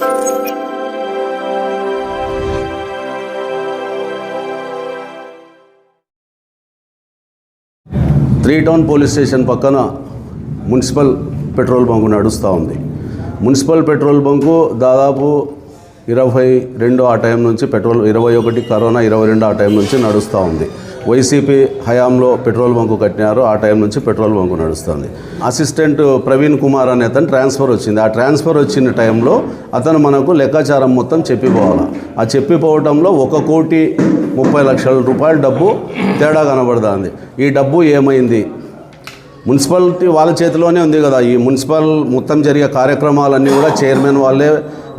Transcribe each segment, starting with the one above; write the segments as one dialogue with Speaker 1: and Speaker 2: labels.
Speaker 1: Three town police station పక్కన municipal petrol bunk నడుస్తూ ఉంది. మున్సిపల్ పెట్రోల్ బంకు దాదాపు ఇరవై రెండు ఆ టైం నుంచి పెట్రోల్ ఇరవై ఒకటి కరోనా ఇరవై రెండు ఆ టైం నుంచి నడుస్తూ ఉంది. వైసీపీ హయాంలో పెట్రోల్ బంకు కట్టినారు ఆ టైం నుంచి పెట్రోల్ బంకు నడుస్తుంది. అసిస్టెంట్ ప్రవీణ్ కుమార్ అనే అతను ట్రాన్స్ఫర్ వచ్చింది. ఆ ట్రాన్స్ఫర్ వచ్చిన టైంలో అతను మనకు లెక్కాచారం మొత్తం చెప్పిపోవాలి. ఆ చెప్పిపోవటంలో ఒక కోటి ముప్పై లక్షల రూపాయల డబ్బు తేడా కనబడుతుంది. ఈ డబ్బు ఏమైంది? మున్సిపాలిటీ వాళ్ళ చేతిలోనే ఉంది కదా. ఈ మున్సిపల్ మొత్తం జరిగే కార్యక్రమాలన్నీ కూడా చైర్మన్ వాళ్ళే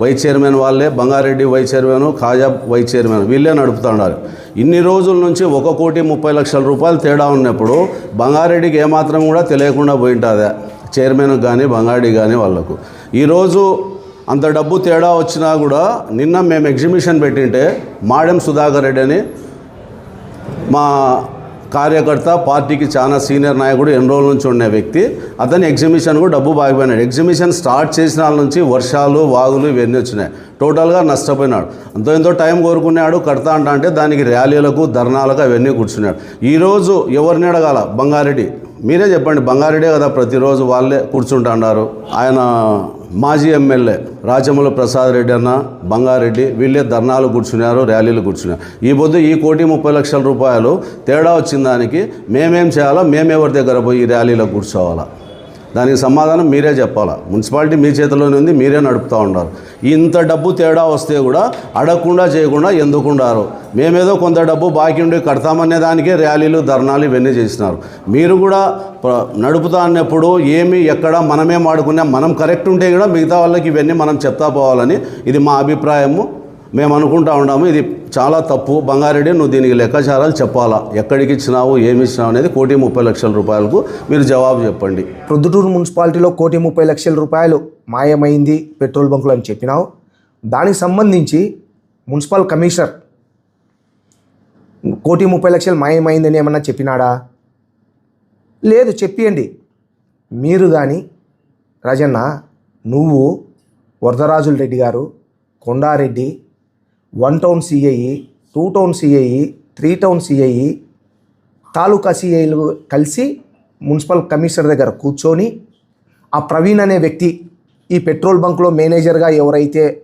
Speaker 1: వైస్ చైర్మన్ వాళ్ళే Bangareddy vice chairman Khaja vice chairman వీళ్ళే నడుపుతున్నారు. ఇన్ని రోజుల నుంచి ఒక కోటి ముప్పై లక్షల రూపాయలు తేడా ఉన్నప్పుడు బంగారెడ్డికి ఏమాత్రం కూడా తెలియకుండా పోయింటుందా. చైర్మన్కి కానీ బంగారెడ్డి కానీ వాళ్ళకు. ఈరోజు అంత డబ్బు తేడా వచ్చినా కూడా నిన్న మేము ఎగ్జిబిషన్ పెట్టింటే మాడెం సుధాకర్ రెడ్డి అని మా కార్యకర్త పార్టీకి చాలా సీనియర్ నాయకుడు ఎన్ని రోజుల నుంచి ఉండే వ్యక్తి అతని ఎగ్జిబిషన్ కూడా డబ్బు బాగిపోయినాడు. ఎగ్జిబిషన్ స్టార్ట్ చేసిన వాళ్ళ నుంచి వర్షాలు వాగులు ఇవన్నీ వచ్చినాయి. టోటల్గా నష్టపోయినాడు. అంతో ఎంతో టైం కోరుకున్నాడు కడతా అంట అంటే దానికి ర్యాలీలకు ధర్నాలకు అవన్నీ కూర్చున్నాడు. ఈరోజు ఎవరిని అడగాల? బంగారెడ్డి. మీరే చెప్పండి బంగారెడ్డే కదా ప్రతిరోజు వాళ్ళే కూర్చుంటున్నారు ఆయన మాజీ ఎమ్మెల్యే రాజమౌళి ప్రసాద్ రెడ్డి అన్న బంగారెడ్డి వీళ్ళే ధర్నాలు కూర్చున్నారు ర్యాలీలు కూర్చున్నారు. ఈ పొద్దు ఈ కోటి ముప్పై లక్షల రూపాయలు తేడా వచ్చిన దానికి మేమేం చేయాలా మేమెవరి దగ్గర పోయి ఈ ర్యాలీలో కూర్చోవాలా? దానికి సమాధానం మీరే చెప్పాలా? మున్సిపాలిటీ మీ చేతిలోనే ఉంది మీరే నడుపుతూ ఉన్నారు. ఇంత డబ్బు తేడా వస్తే కూడా అడగకుండా చేయకుండా ఎందుకుండారు? మేమేదో కొంత డబ్బు బాకీ ఉండి కడతామనే దానికే ర్యాలీలు ధర్నాలు ఇవన్నీ చేసినారు. మీరు కూడా నడుపుతా అన్నప్పుడు ఏమి ఎక్కడ మనమే వాడుకున్నా మనం కరెక్ట్ ఉంటే కూడా మిగతా వాళ్ళకి ఇవన్నీ మనం చెప్తా పోవాలని ఇది మా అభిప్రాయము. మేము అనుకుంటా ఉన్నాము ఇది చాలా తప్పు. బంగారెడ్డి నువ్వు దీనికి లెక్కాచారాలు చెప్పాలా? ఎక్కడికి ఇచ్చినావు ఏమి ఇచ్చినావు అనేది కోటి ముప్పై లక్షల రూపాయలకు మీరు జవాబు చెప్పండి.
Speaker 2: ప్రొద్దుటూరు మున్సిపాలిటీలో కోటి ముప్పై లక్షల రూపాయలు మాయమైంది పెట్రోల్ బంకులు అని చెప్పినావు. దానికి సంబంధించి మున్సిపల్ కమిషనర్ కోటి ముప్పై లక్షలు మాయమైందని ఏమన్నా చెప్పినాడా? లేదు చెప్పియండి. మీరు కానీ రాజన్న నువ్వు వరదరాజుల రెడ్డి గారు Kondareddy one town CI two town CI three town CI taluka సిఐలు కలిసి మున్సిపల్ కమిషనర్ దగ్గర కూర్చొని ఆ ప్రవీణ్ అనే వ్యక్తి ఈ పెట్రోల్ బంక్లో మేనేజర్గా ఎవరైతే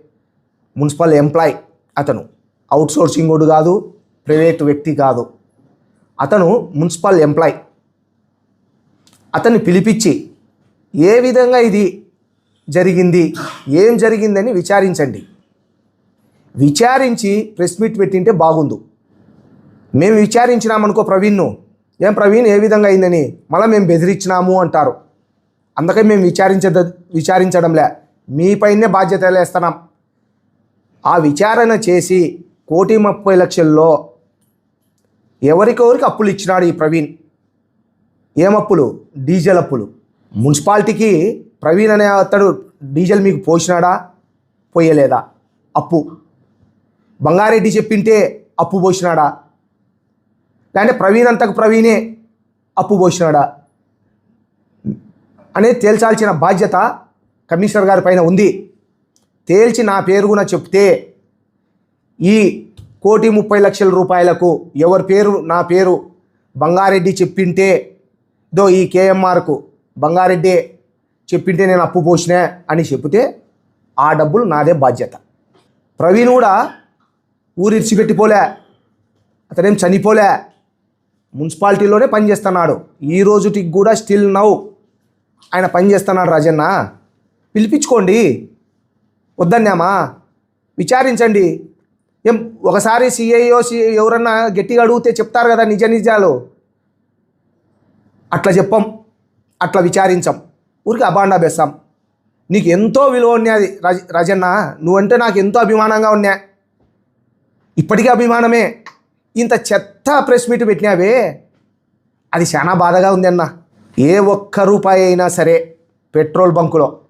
Speaker 2: మున్సిపల్ ఎంప్లాయ్ అతను అవుట్సోర్సింగుడు కాదు ప్రైవేట్ వ్యక్తి కాదు. అతను మున్సిపల్ ఎంప్లాయ్. అతన్ని పిలిపించి ఏ విధంగా ఇది జరిగింది ఏం జరిగిందని విచారించండి. విచారించి ప్రెస్ మీట్ పెట్టింటే బాగుండు. మేము విచారించినామనుకో ప్రవీణ్ను. ఏం ప్రవీణ్ ఏ విధంగా అయిందని? మళ్ళీ మేము బెదిరించినాము అంటారు. అందుకే మేము విచారించద విచారించడంలే మీపైనే బాధ్యత వేస్తున్నాం. ఆ విచారణ చేసి కోటి ముప్పై లక్షల్లో ఎవరికెవరికి అప్పులు ఇచ్చినాడు ఈ ప్రవీణ్? ఏమప్పులు డీజిల్ అప్పులు. మున్సిపాలిటీకి ప్రవీణ్ అనే అతడు డీజిల్ మీకు పోసినాడా? పోయలేదా? అప్పు. బంగారెడ్డి చెప్పింటే అప్పు పోసినాడా? లేదంటే ప్రవీణ్ అంతకు ప్రవీణే అప్పు పోసినాడా? అనేది తేల్చాల్సిన బాధ్యత కమిషనర్ గారి పైన ఉంది. తేల్చి నా పేరు కూడా చెప్తే ఈ కోటి ముప్పై లక్షల రూపాయలకు ఎవరి పేరు నా పేరు బంగారెడ్డి చెప్పింటే దో ఈ కేఎంఆర్కు బంగారెడ్డి చెప్పింటే నేను అప్పు పోసినా అని చెప్తే ఆ డబ్బులు నాదే బాధ్యత. ప్రవీణ్ కూడా ఊరు ఇడిచిపెట్టిపోలే. అతనేం చనిపోలే. మున్సిపాలిటీలోనే పనిచేస్తున్నాడు ఈ రోజుటికి కూడా స్టిల్ నౌ ఆయన పనిచేస్తున్నాడు రాజన్న. పిలిపించుకోండి. వద్దన్నామా? విచారించండి. ఏం ఒకసారి సిఐఓ సి ఎవరన్నా గట్టిగా అడిగితే చెప్తారు కదా నిజ నిజాలు. అట్లా చెప్పం. అట్లా విచారించం. ఊరికి అబాండా బెస్తాం. నీకు ఎంతో విలువ ఉన్నది రాజ రాజన్న. నువ్వంటే నాకు ఎంతో అభిమానంగా ఉన్నా ఇప్పటికీ అభిమానమే. ఇంత చెత్త ప్రెస్ మీట్ పెట్టినావే. అది చాలా బాధగా ఉంది అన్న ఏ ఒక్క రూపాయి అయినా సరే పెట్రోల్ బంకులో.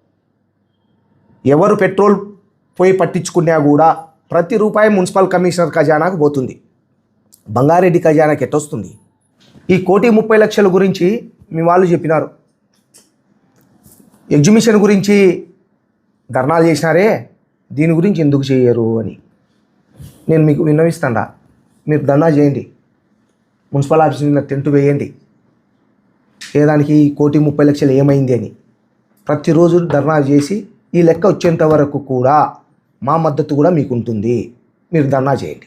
Speaker 2: ఎవరు పెట్రోల్ పోయి పట్టించుకున్నా కూడా ప్రతి రూపాయి మున్సిపల్ కమిషనర్ ఖజానాకు పోతుంది. బంగారెడ్డి ఖజానాకి ఎట్టొస్తుంది? ఈ కోటి ముప్పై లక్షల గురించి మీ వాళ్ళు చెప్పినారు. ఎగ్జిబిషన్ గురించి ధర్నాలు చేసినారే? దీని గురించి ఎందుకు చేయరు అని. నేను మీకు విన్నవిస్తాడా మీరు ధర్నా చేయండి. మున్సిపల్ ఆఫీస్ మీద టెంట్ వేయండి. ఏదానికి కోటి ముప్పై లక్షలు ఏమైంది అని. ప్రతిరోజు ధర్నా చేసి ఈ లెక్క వచ్చేంత వరకు కూడా మా మద్దతు కూడా మీకు ఉంటుంది మీరు ధర్నా చేయండి.